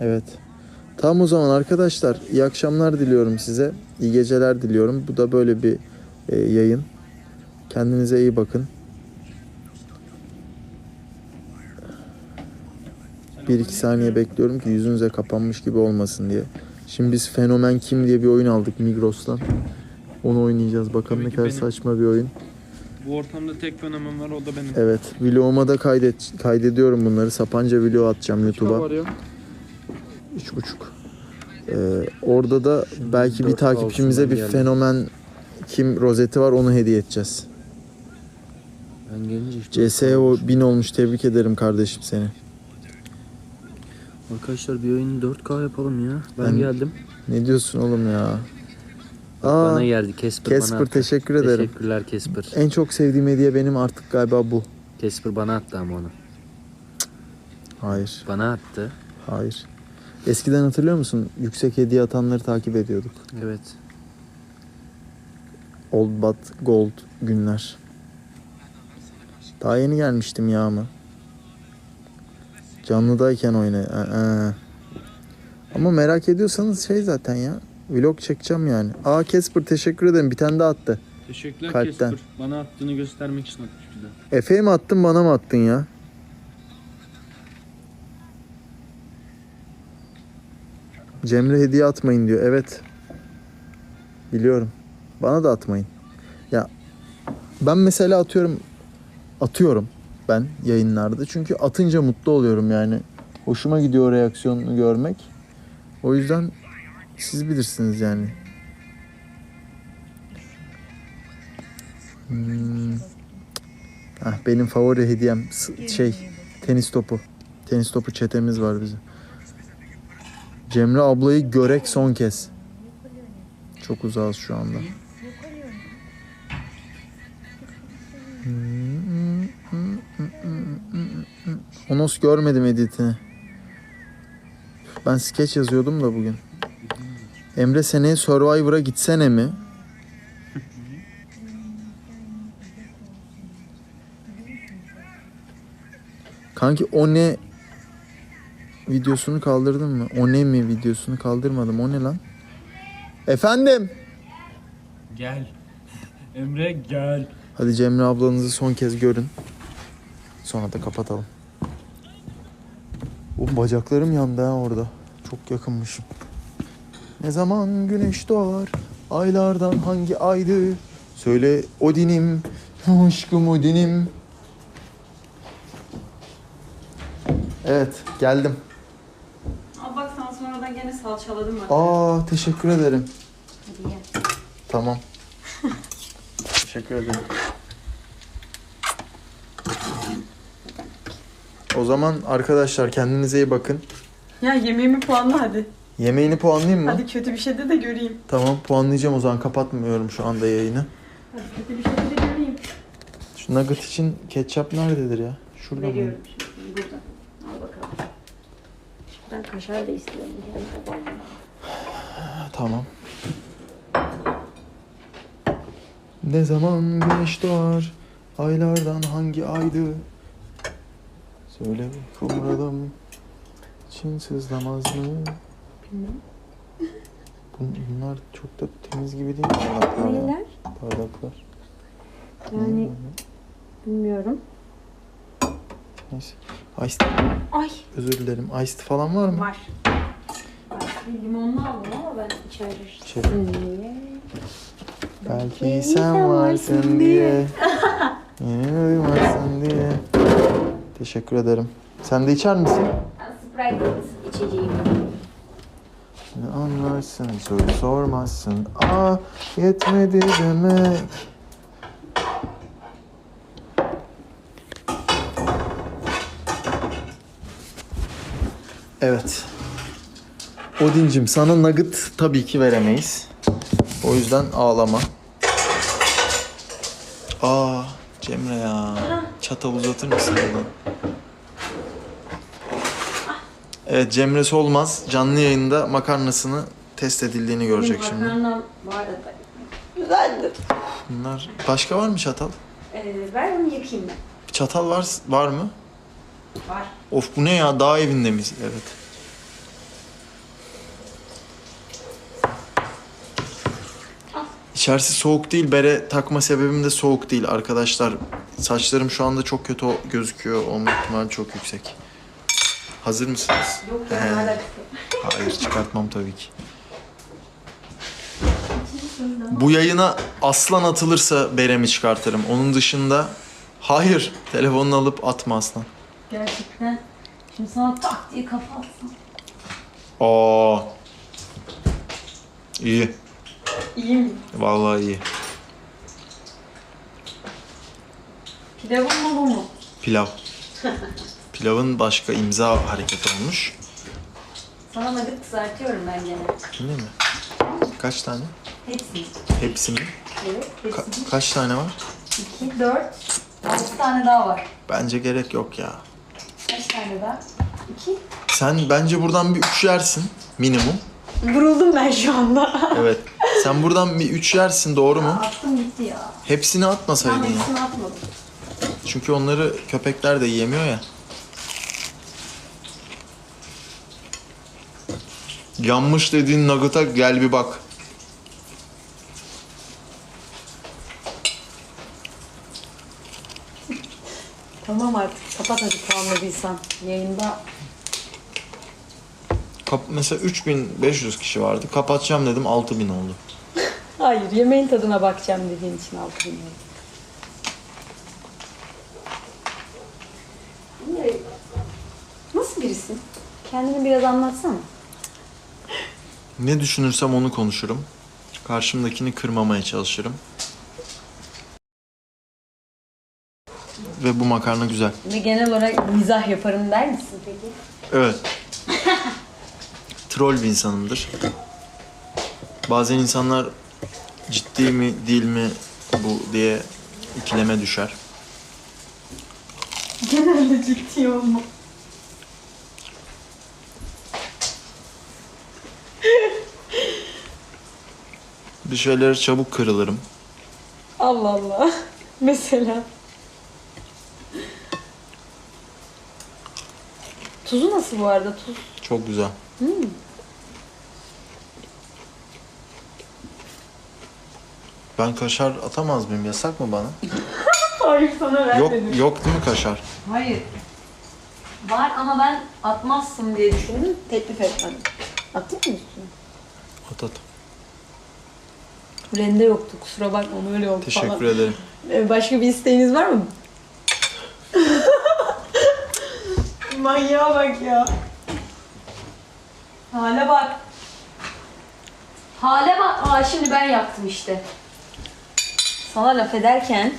Evet. Tamam o zaman arkadaşlar iyi akşamlar diliyorum size. İyi geceler diliyorum. Bu da böyle bir e, yayın. Kendinize iyi bakın. Bir iki saniye bekliyorum ki yüzünüze kapanmış gibi olmasın diye. Şimdi biz Fenomen Kim diye bir oyun aldık Migros'tan. Onu oynayacağız. Bakalım ne kadar benim. saçma bir oyun. Bu ortamda tek fenomen var o da benim. Evet. Vloguma da kaydet, kaydediyorum bunları. Sapanca vlog atacağım YouTube'a. Üç buçuk. Ee, orada da belki bir takipçimize bir geldi. fenomen kim rozeti var onu hediye edeceğiz. Ben gelince. CSO 1000 olmuş tebrik ederim kardeşim seni. Arkadaşlar bir oyunu 4K yapalım ya. Ben, Ben- geldim. Ne diyorsun oğlum ya? Aa, bana geldi Casper bana Casper attı. teşekkür ederim. Teşekkürler Casper. En çok sevdiğim hediye benim artık galiba bu. Casper bana attı ama onu. Hayır, Bana attı. hayır. Eskiden hatırlıyor musun? Yüksek hediye atanları takip ediyorduk. Evet. Old But Gold günler. Daha yeni gelmiştim ya ama. Canlıdayken oyna. Aa. Ama merak ediyorsanız şey zaten ya. Vlog çekeceğim yani. Aa Casper teşekkür ederim. Bir tane daha attı. Teşekkürler Kalpten. Casper. Bana attığını göstermek için de. Efe'ye mi attın bana mı attın ya? Cemre hediye atmayın diyor. Evet. Biliyorum. Bana da atmayın. Ya ben mesela atıyorum atıyorum ben yayınlarda. Çünkü atınca mutlu oluyorum yani. Hoşuma gidiyor reaksiyonunu görmek. O yüzden siz bilirsiniz yani. Hmm. Heh, benim favori hediyem şey tenis topu. Tenis topu çetemiz var bizim. Cemre ablayı görek son kez. Çok uzağız şu anda. Onos görmedim editini. Ben skeç yazıyordum da bugün. Emre seneye Survivor'a gitsene mi? Kanki o ne videosunu kaldırdın mı? O ne mi videosunu kaldırmadım. O ne lan? Efendim? Gel. Emre gel. Hadi Cemre ablanızı son kez görün. Sonra da kapatalım. O bacaklarım yandı ha orada. Çok yakınmışım. Ne zaman güneş doğar? Aylardan hangi aydı? Söyle Odin'im, aşkım Odin'im. Evet, geldim. Al bak sana sonradan gene salçaladım ben. Aa, teşekkür ederim. Hadi ye. Tamam. Teşekkür ederim. O zaman arkadaşlar kendinize iyi bakın. Ya yemeğimi puanla hadi. Yemeğini puanlayayım mı? Hadi kötü bir şey de de göreyim. Tamam puanlayacağım o zaman kapatmıyorum şu anda yayını. Hadi kötü bir şey de de göreyim. Şu nugget için ketçap nerededir ya? Şurada mı? Veriyorum şimdi. Ben kaşar da istiyorum. Tamam. Ne zaman güneş doğar? Aylardan hangi aydı? Söyle kumralım. Çin sızlamaz mı? Bilmem. Bun- Bunlar çok da temiz gibi değil mi? Bardaklar. ya. Neyler? Bardaklar. Yani bilmiyorum. Neyse. Iced, Ay özür dilerim. Iced falan var mı? var. Bir limonlu aldım ama ben İçeri. diye. Belki sen varsın diye. Yine uyumarsın diye. Teşekkür ederim. Sen de içer misin? Sprite içeceğim. Ne anlarsın, soru sormazsın. Aa, yetmedi demek. Evet. Odincim sana nugget tabii ki veremeyiz. O yüzden ağlama. Aa, Cemre ya. Çatal uzatır mısın oradan? Evet Cemre Solmaz canlı yayında makarnasını test edildiğini görecek şimdi. Makarnam bu arada. Güzeldir. Bunlar başka var mı çatal? Ee, ver onu yakayım ben. Çatal var var mı? Var. Of bu ne ya? Dağ evinde miyiz? Evet. İçerisi soğuk değil. Bere takma sebebim de soğuk değil arkadaşlar. Saçlarım şu anda çok kötü gözüküyor. Olma ihtimali çok yüksek. Hazır mısınız? Yok ben He. Hayır çıkartmam tabii ki. Bu yayına aslan atılırsa beremi çıkartırım. Onun dışında hayır telefonunu alıp atma aslan. Gerçekten. Şimdi sana tak diye kafa atsam. Aa. İyi. İyi mi? Vallahi iyi. Pilavın mı bu mu? Pilav. Pilavın başka imza hareketi olmuş. Sana nugget kızartıyorum ben gene. Öyle mi? Kaç tane? Hepsini. Hepsi mi? Evet. Ka- Hepsini. kaç tane var? 2, 4, 6 tane daha var. Bence gerek yok ya. Kaç tane daha? 2. Sen bence buradan bir üç yersin minimum. Vuruldum ben şu anda. Evet. Sen buradan bir üç yersin doğru mu? Attım gitti ya. Hepsini Ben atmasaydın ya. hepsini atmadım. Çünkü onları köpekler de yiyemiyor ya. Yanmış dediğin nugget'a gel bir bak. Tamam artık kapat hadi puanladıysan. Yayında Kap mesela 3500 kişi vardı. Kapatacağım dedim 6000 oldu. Hayır, yemeğin tadına bakacağım dediğin için altı bin lira. Nasıl birisin? Kendini biraz anlatsana. Ne düşünürsem onu konuşurum. Karşımdakini kırmamaya çalışırım. Ve bu makarna güzel. Ve genel olarak mizah yaparım der misin peki? Evet. Troll bir insanımdır. Bazen insanlar ciddi mi değil mi bu diye ikileme düşer. Genelde ciddi olma. Bir şeyler çabuk kırılırım. Allah Allah. Mesela. Tuzu nasıl bu arada? Tuz. Çok güzel. Ben kaşar atamaz mıyım? Yasak mı bana? Hayır sana Yok, yok değil mi kaşar? Hayır. Var ama ben atmazsın diye düşündüm. Teklif etmedim. Atayım mı üstüne? At at. Rende yoktu kusura bakma öyle oldu Teşekkür falan. ederim. Ee, Başka bir isteğiniz var mı? Manyağa bak ya. Hale bak. Hale bak. Aa şimdi ben yaptım işte. Sana laf ederken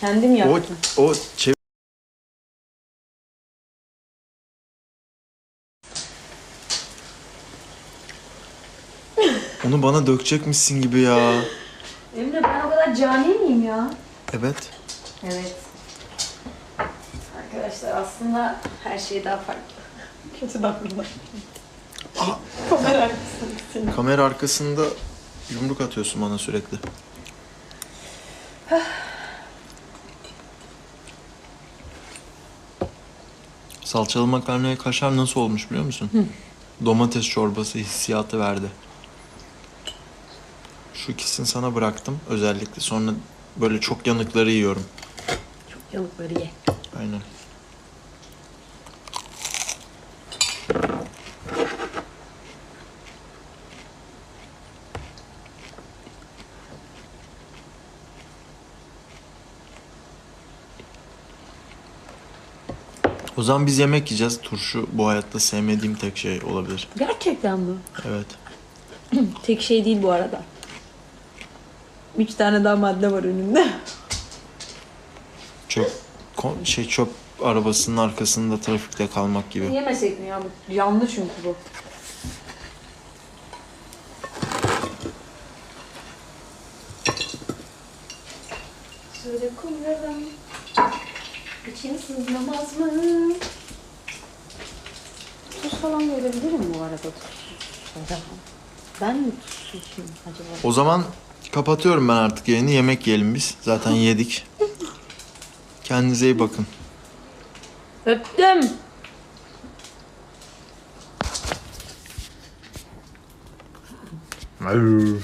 kendim O, yaptım. o çev- Onu bana dökecekmişsin gibi ya. Emre ben o kadar cani miyim ya? Evet. Evet. Arkadaşlar aslında her şey daha farklı. Kötü davranma. Kamera arkasında Kamera arkasında yumruk atıyorsun bana sürekli. Salçalı makarnaya kaşar nasıl olmuş biliyor musun? Domates çorbası hissiyatı verdi. Şu ikisini sana bıraktım özellikle. Sonra böyle çok yanıkları yiyorum. Yalıkları ye. Aynen. O zaman biz yemek yiyeceğiz. Turşu bu hayatta sevmediğim tek şey olabilir. Gerçekten mi? Evet. Tek şey değil bu arada. Üç tane daha madde var önünde. Çöp ko- şey çöp arabasının arkasında trafikte kalmak gibi. Yemesek mi ya? Bu Yanlı çünkü bu. Söyle kumlarım. İçin sızlamaz mı? Tuz falan verebilirim bu arada tuzsuz. Ben mi tuzsuzum acaba? O zaman kapatıyorum ben artık yayını. Yemek yiyelim biz. Zaten yedik. Kendinize iyi bakın. Öptüm. Hayır.